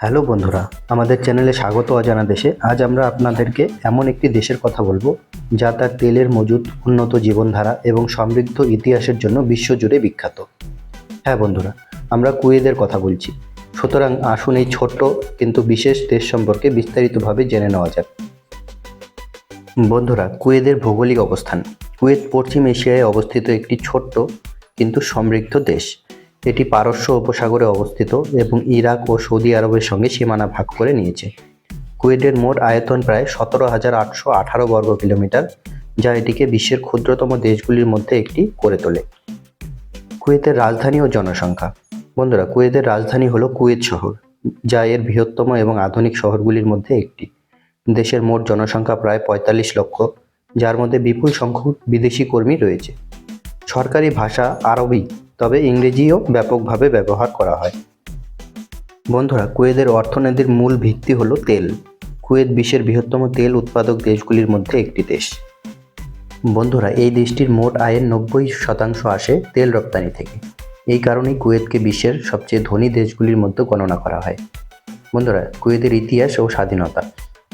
Hello বন্ধুরা, আমাদের চ্যানেলে স্বাগত অজানা দেশে। আজ আমরা আপনাদেরকে এমন একটি দেশের কথা বলব, যা তার তেলের মজুদ উন্নত জীবনধারা এবং সমৃদ্ধ ইতিহাসের জন্য বিশ্বজুড়ে বিখ্যাত। হ্যাঁ বন্ধুরা, আমরা কুয়েদের কথা বলছি। সুতরাং আসুন এই ছোট্ট কিন্তু বিশেষ দেশ সম্পর্কে বিস্তারিতভাবে জেনে নেওয়া যাক। বন্ধুরা, কুয়েদের ভৌগোলিক অবস্থান। কুয়েত পশ্চিম এশিয়ায় অবস্থিত একটি ছোট্ট কিন্তু সমৃদ্ধ দেশ। এটি পারস্য উপসাগরে অবস্থিত এবং ইরাক ও সৌদি আরবের সঙ্গে সীমানা ভাগ করে নিয়েছে। কুয়েতের মোট আয়তন প্রায় সতেরো হাজার আটশো আঠারো বর্গ কিলোমিটার, যা এটিকে বিশ্বের ক্ষুদ্রতম দেশগুলির মধ্যে একটি করে তোলে। কুয়েতের রাজধানী ও জনসংখ্যা। বন্ধুরা, কুয়েতের রাজধানী হলো কুয়েত শহর, যা এর বৃহত্তম এবং আধুনিক শহরগুলির মধ্যে একটি। দেশের মোট জনসংখ্যা প্রায় পঁয়তাল্লিশ লক্ষ, যার মধ্যে বিপুল সংখ্যক বিদেশি কর্মী রয়েছে। সরকারি ভাষা আরবি তবে ইংরেজিও ব্যাপকভাবে ব্যবহার করা হয়। বন্ধুরা কুয়েদের অর্থনীতির মূল ভিত্তি হলো তেল। কুয়েত বিশ্বের বৃহত্তম তেল উৎপাদক দেশগুলির মধ্যে একটি দেশ। বন্ধুরা, এই দেশটির মোট আয়ের নব্বই শতাংশ আসে তেল রপ্তানি থেকে। এই কারণেই কুয়েতকে বিশ্বের সবচেয়ে ধনী দেশগুলির মধ্যে গণনা করা হয়। বন্ধুরা, কুয়েতের ইতিহাস ও স্বাধীনতা।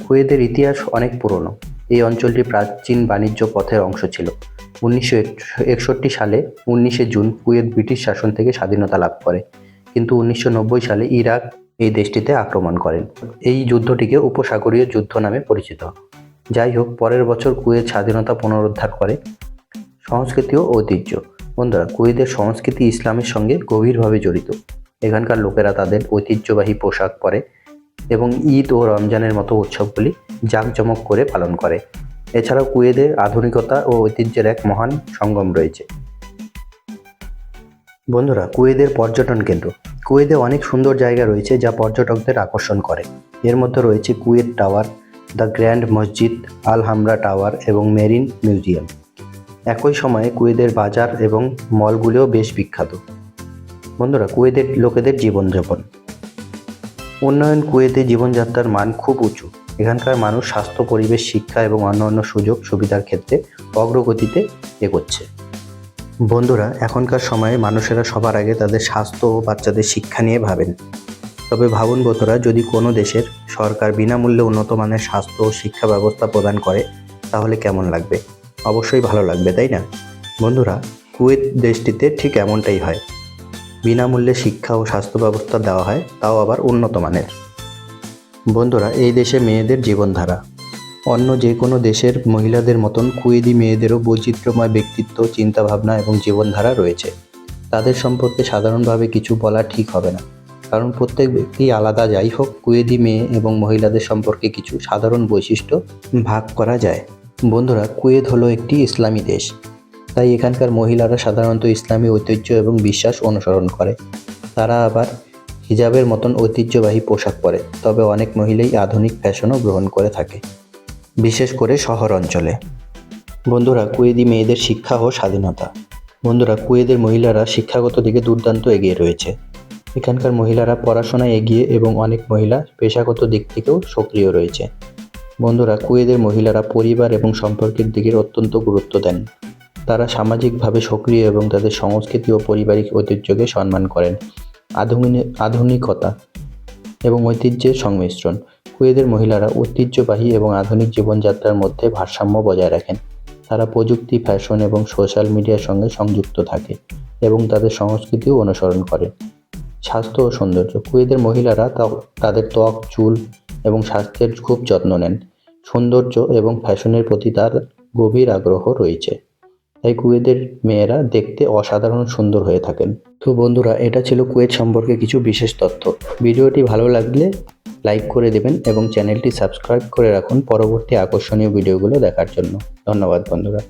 কুয়েতের ইতিহাস অনেক পুরনো। এই অঞ্চলটি প্রাচীন বাণিজ্য পথের অংশ ছিল। উনিশশো একষট্টি সালে উনিশে জুন কুয়েত ব্রিটিশ শাসন থেকে স্বাধীনতা লাভ করে। কিন্তু উনিশশো নব্বই সালে ইরাক এই দেশটিতে আক্রমণ করেন। এই যুদ্ধটিকে উপসাগরীয় যুদ্ধ নামে পরিচিত। যাই হোক, পরের বছর কুয়েত স্বাধীনতা পুনরুদ্ধার করে। সংস্কৃতি ও ঐতিহ্য। বন্ধুরা, কুয়েতের সংস্কৃতি ইসলামের সঙ্গে গভীরভাবে জড়িত। এখানকার লোকেরা তাদের ঐতিহ্যবাহী পোশাক পরে এবং ঈদ ও রমজানের মতো উৎসবগুলি জাঁকজমক করে পালন করে। এছাড়াও কুয়েদের আধুনিকতা ও ঐতিহ্যের এক মহান সঙ্গম রয়েছে। বন্ধুরা, কুয়েদের পর্যটন কেন্দ্র। কুয়েদে অনেক সুন্দর জায়গা রয়েছে যা পর্যটকদের আকর্ষণ করে। এর মধ্যে রয়েছে কুয়েত টাওয়ার, দ্য গ্র্যান্ড মসজিদ আল হামরা টাওয়ার এবং মেরিন মিউজিয়াম। একই সময়ে কুয়েদের বাজার এবং মলগুলিও বেশ বিখ্যাত। বন্ধুরা কুয়েদের লোকেদের জীবনযাপন। উন্নয়ন কুয়েতে জীবনযাত্রার মান খুব উঁচু। এখানকার মানুষ স্বাস্থ্য, পরিবেশ, শিক্ষা এবং অন্যান্য সুযোগ সুবিধার ক্ষেত্রে অগ্রগতিতে এগোচ্ছে। বন্ধুরা, এখনকার সময়ে মানুষেরা সবার আগে তাদের স্বাস্থ্য ও বাচ্চাদের শিক্ষা নিয়ে ভাবেন। তবে ভাবুন বন্ধুরা, যদি কোনো দেশের সরকার বিনামূল্যে উন্নত মানের স্বাস্থ্য ও শিক্ষা ব্যবস্থা প্রদান করে, তাহলে কেমন লাগবে? অবশ্যই ভালো লাগবে, তাই না? বন্ধুরা, কুয়েত দেশটিতে ঠিক এমনটাই হয়। বিনামূল্যে শিক্ষা ও স্বাস্থ্য ব্যবস্থা দেওয়া হয়, তাও আবার উন্নত মানের। বন্ধুরা, এই দেশে মেয়েদের জীবনধারা। অন্য যে কোনো দেশের মহিলাদের মতন কুয়েদি মেয়েদেরও বৈচিত্র্যময় ব্যক্তিত্ব, চিন্তাভাবনা এবং জীবনধারা রয়েছে। তাদের সম্পর্কে সাধারণভাবে কিছু বলা ঠিক হবে না। কারণ প্রত্যেক ব্যক্তি আলাদা, যাই হোক, কুয়েদি মেয়ে এবং মহিলাদের সম্পর্কে কিছু সাধারণ বৈশিষ্ট্য ভাগ করা যায়। বন্ধুরা, কুয়েত হলো একটি ইসলামী দেশ। তাই এখানকার মহিলারা সাধারণত ইসলামী ঐতিহ্য এবং বিশ্বাস অনুসরণ করে। তারা আবার হিজাবের মতন ঐতিহ্যবাহী পোশাক পরে, তবে অনেক মহিলাই আধুনিক ফ্যাশনও গ্রহণ করে থাকে, বিশেষ করে শহর অঞ্চলে। বন্ধুরা কুয়েদি মেয়েদের শিক্ষা ও স্বাধীনতা। বন্ধুরা কুয়েদের মহিলারা শিক্ষাগত দিকে দুর্দান্ত এগিয়ে রয়েছে। এখানকার মহিলারা পড়াশোনায় এগিয়ে এবং অনেক মহিলা পেশাগত দিক থেকেও সক্রিয় রয়েছে। বন্ধুরা কুয়েদের মহিলারা পরিবার এবং সম্পর্কের দিকে অত্যন্ত গুরুত্ব দেন। তারা সামাজিকভাবে সক্রিয় এবং তাদের সংস্কৃতি ও পারিবারিক ঐতিহ্যকে সম্মান করেন। আধুনিকতা এবং ঐতিহ্যের সংমিশ্রণ। কুয়েদের মহিলারা ঐতিহ্যবাহী এবং আধুনিক জীবনযাত্রার মধ্যে ভারসাম্য বজায় রাখেন। তারা প্রযুক্তি, ফ্যাশন এবং সোশ্যাল মিডিয়ার সঙ্গে সংযুক্ত থাকে এবং তাদের সংস্কৃতিও অনুসরণ করে। স্বাস্থ্য ও সৌন্দর্য। কুয়েদের মহিলারা তাদের ত্বক, চুল এবং স্বাস্থ্যের খুব যত্ন নেন। সৌন্দর্য এবং ফ্যাশনের প্রতি তার গভীর আগ্রহ রয়েছে। তাই কুয়েতের মেয়েরা দেখতে অসাধারণ সুন্দর হয়ে থাকেন। তো বন্ধুরা, এটা ছিল কুয়েত সম্পর্কে কিছু বিশেষ তথ্য। ভিডিওটি ভালো লাগলে লাইক করে দেবেন এবং চ্যানেলটি সাবস্ক্রাইব করে রাখুন পরবর্তী আকর্ষণীয় ভিডিওগুলো দেখার জন্য। ধন্যবাদ বন্ধুরা।